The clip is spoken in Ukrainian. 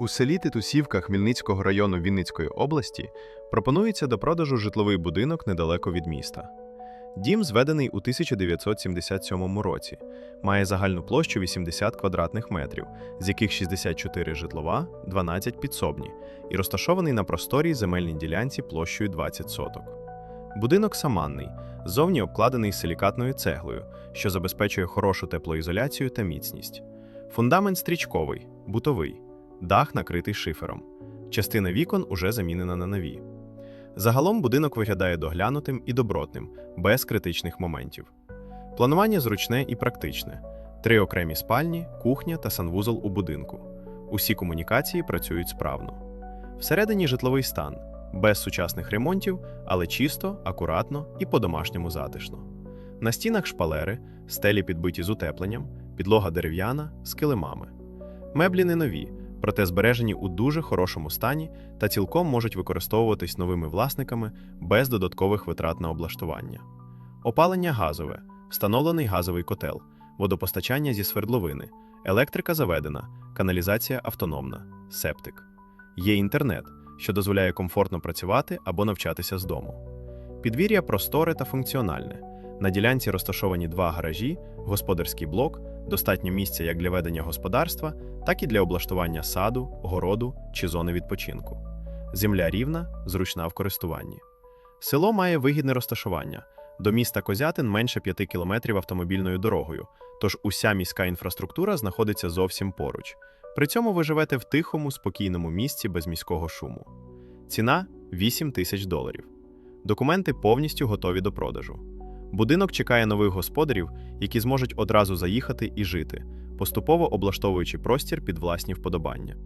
У селі Титусівка Хмельницького району Вінницької області пропонується до продажу житловий будинок недалеко від міста. Дім зведений у 1977 році, має загальну площу 80 квадратних метрів, з яких 64 житлова, 12 підсобні, і розташований на просторій земельній ділянці площею 20 соток. Будинок саманний, зовні обкладений силікатною цеглою, що забезпечує хорошу теплоізоляцію та міцність. Фундамент стрічковий, бутовий, дах накритий шифером. Частина вікон уже замінена на нові. Загалом будинок виглядає доглянутим і добротним, без критичних моментів. Планування зручне і практичне: три окремі спальні, кухня та санвузол у будинку. Усі комунікації працюють справно. Всередині житловий стан, без сучасних ремонтів, але чисто, акуратно і по-домашньому затишно. На стінах шпалери, стелі підбиті з утепленням, підлога дерев'яна з килимами. Меблі не нові, проте збережені у дуже хорошому стані та цілком можуть використовуватись новими власниками без додаткових витрат на облаштування. Опалення газове, встановлений газовий котел, водопостачання зі свердловини, електрика заведена, каналізація автономна, септик. Є інтернет, що дозволяє комфортно працювати або навчатися з дому. Підвір'я просторе та функціональне. На ділянці розташовані два гаражі, господарський блок, достатньо місця як для ведення господарства, так і для облаштування саду, городу чи зони відпочинку. Земля рівна, зручна в користуванні. Село має вигідне розташування. До міста Козятин менше 5 кілометрів автомобільною дорогою, тож уся міська інфраструктура знаходиться зовсім поруч. При цьому ви живете в тихому, спокійному місці без міського шуму. Ціна 8 тисяч доларів. Документи повністю готові до продажу. Будинок чекає нових господарів, які зможуть одразу заїхати і жити, поступово облаштовуючи простір під власні вподобання.